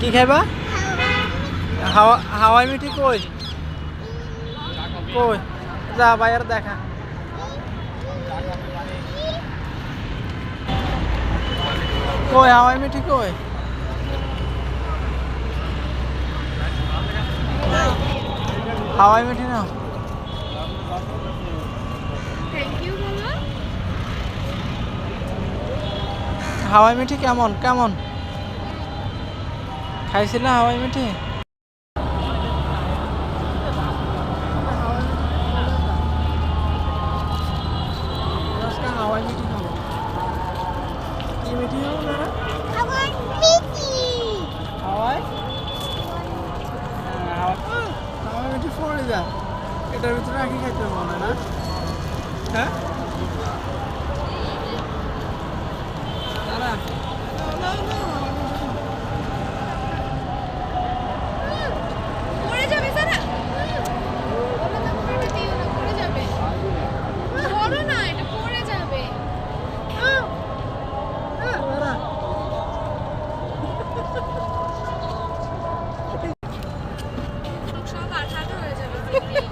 কি খাইবা? হাওয়া হাওয়াই মিঠি কই? কই? যা বাইরে দেখা। কই, হাওয়াই মিঠি কই? হাওয়াই মিঠি না হাওয়াই মিঠি কেমন? কেমন? খাইছিল হাওয়াই মিঠি? আজকে হাওয়াই মিঠি খাব। কি মিঠি খাব দাদা? আমার Yeah.